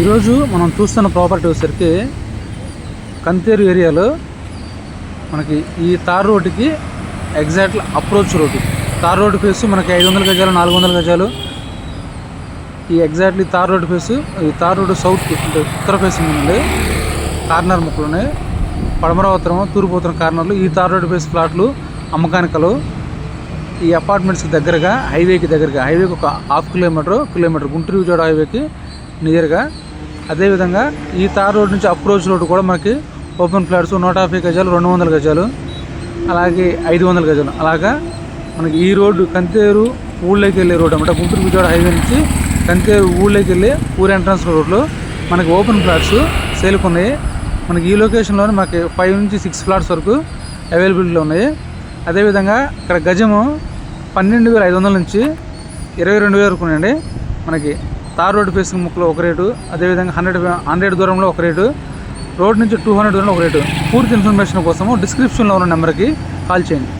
ఈరోజు మనం చూస్తున్న ప్రాపర్టీ వచ్చరికి కంతేరు ఏరియాలో మనకి ఈ తార్ రోడ్డుకి exact approach road tar road face మనకి ఐదు వందల గజాలు నాలుగు వందల గజాలు. ఈ ఎగ్జాక్ట్లీ తార్ రోడ్డు ఫేస్ ఈ తార్ రోడ్డు సౌత్ అంటే ఉత్తర ఫేస్ ఉంది కార్నర్ ముక్కలు ఉన్నాయి పడమర ఉత్తరం తూర్పు ఉత్తరం కార్నర్లు ఈ తార్ రోడ్డు ఫేస్ ఫ్లాట్లు అమ్మకానికలు. ఈ అపార్ట్మెంట్స్కి దగ్గరగా హైవేకి దగ్గరగా హైవేకి ఒక half kilometer kilometer Guntur Vijayawada హైవేకి నియర్గా అదేవిధంగా ఈ తార్ రోడ్ నుంచి అప్రోచ్ రోడ్ కూడా మనకి ఓపెన్ ఫ్లాట్స్ నూట యాభై గజాలు రెండు వందల గజాలు అలాగే ఐదు వందల గజాలు. అలాగా మనకి ఈ రోడ్డు కంతేరు ఊళ్ళోకి వెళ్ళే రోడ్డు అనమాట గుంటూరు విజయవాడ హైవే నుంచి కంతేరు ఊళ్ళోకి వెళ్ళే ఊరు ఎంట్రన్స్ రోడ్లో మనకి ఓపెన్ ఫ్లాట్స్ సేల్కి ఉన్నాయి. మనకి ఈ లొకేషన్లోనే మనకి ఫైవ్ నుంచి సిక్స్ ఫ్లాట్స్ వరకు అవైలబిలిటీలో ఉన్నాయి. అదేవిధంగా ఇక్కడ గజము పన్నెండు వేల ఐదు వందల నుంచి ఇరవై రెండు వేల వరకు ఉన్నాయండి. మనకి తార్ రోడ్ ఫేసింగ్ ముక్కలో ఒక రేటు అదేవిధంగా హండ్రెడ్ హండ్రెడ్ దూరంలో ఒక రేటు రోడ్ నుంచి టూ హండ్రెడ్ దూరంలో ఒక రేటు. పూర్తి ఇన్ఫర్మేషన్ కోసము డిస్క్రిప్షన్లో ఉన్న నెంబర్కి కాల్ చేయండి.